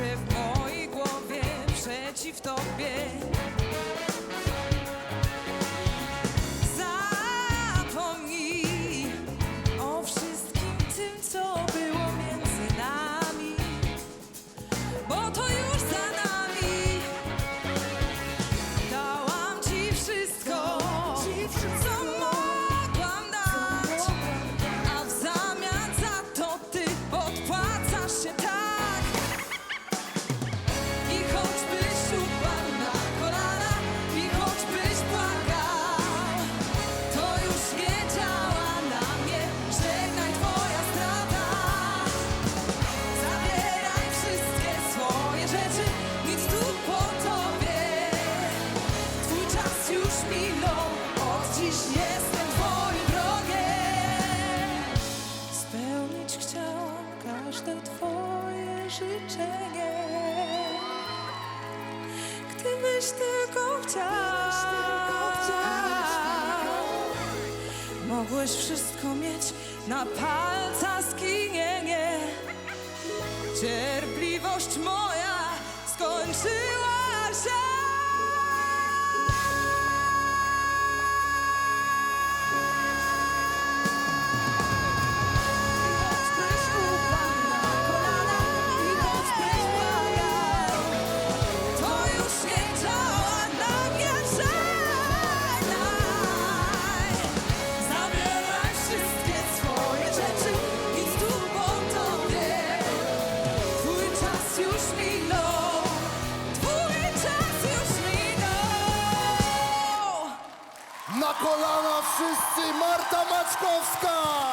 się w mojej głowie przeciw tobie. Zapomnij o wszystkim tym, co było między nami, bo to już minął dziś jestem twoim wrogiem Spełnić chciałam każde twoje życzenie. Gdy myśl tylko chciał Mogłeś wszystko mieć na palca skinienie. Cierpliwość moja skończyła się. Na kolana wszyscy! Marta Maczkowska!